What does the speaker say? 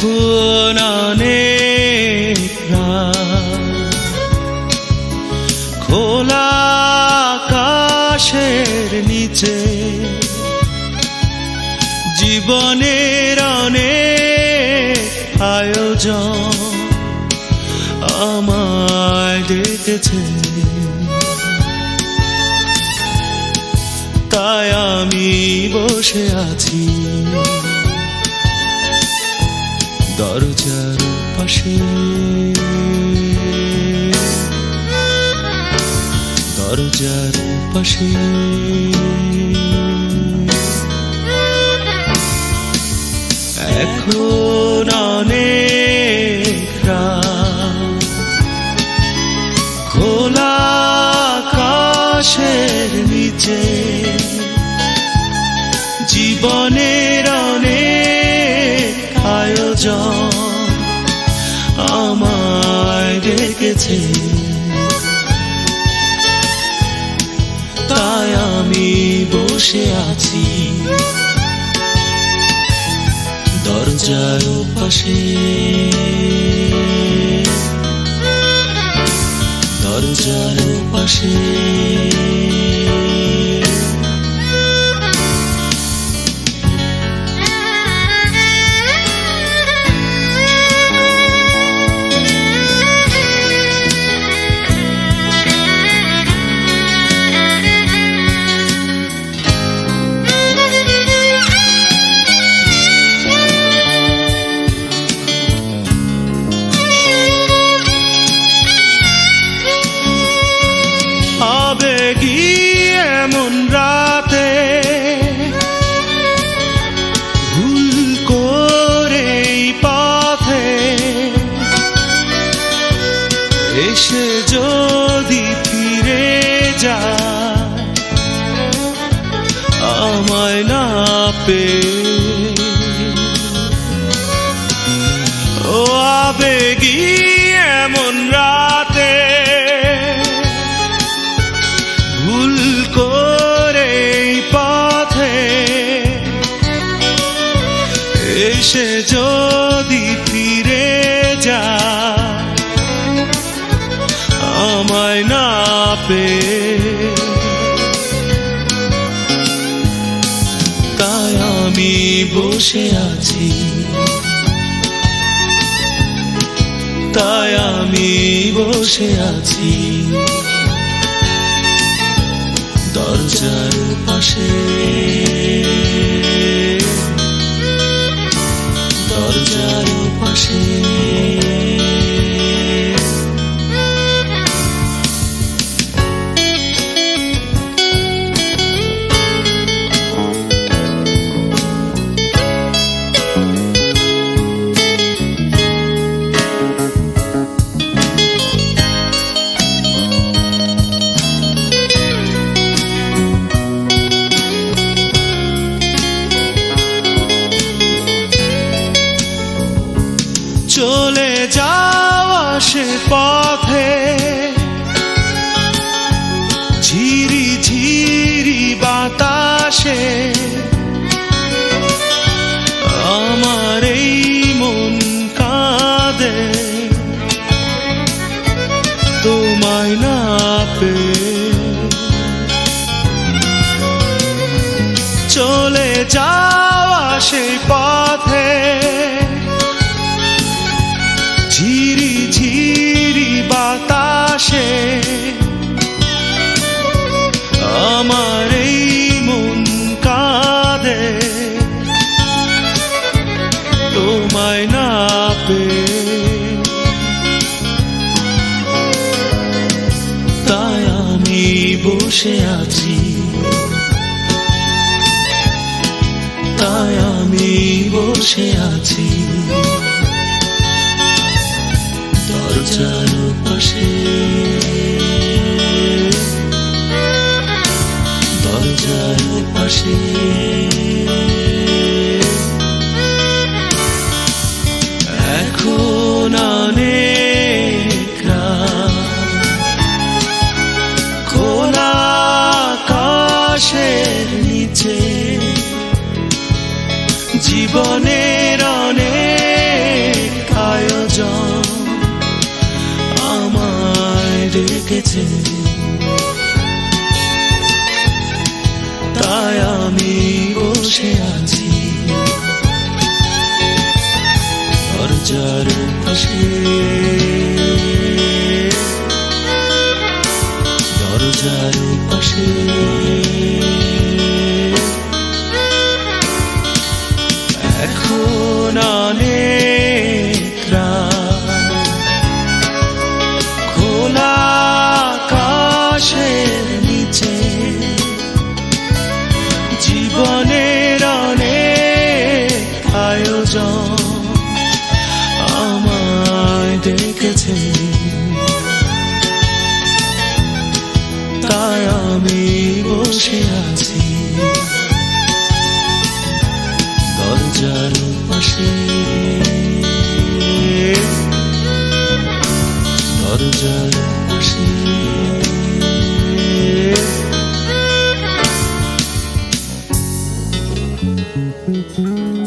এখন অনেক। খোলা আকাশের নিচে জীবনের অনেক আয়োজন আমায় ডেকেছে তাই আমি বসে আছি দরজার পাশে। দরজার পাশে। এখন অনেক খোলা নিচে। জীবনের আয়োজন আমায় ডেকেছে। তাই আমি বসে আছি। দরজার পাশে। দরজার পাশে। পেয়ে ও আবেগী এমন রাতে ভুল করে পথে এসে যদি ফিরে যায় আমায় না পেয়ে বসে আছি। তাই আমি বসে আছি। দরজার পাশে। চলে যাওয়া সে পথে বাতাসে আমার এই মন কাঁদে। তোমায় না পেয়ে তাই আমি বসে আছি। তাই আমি বসে আছি। দরজার পাশে জীবনের অনেক আয়োজন আমায় ডেকেছে। তাই আমি বসে আছি। দরজার পাশে Mm-hmm.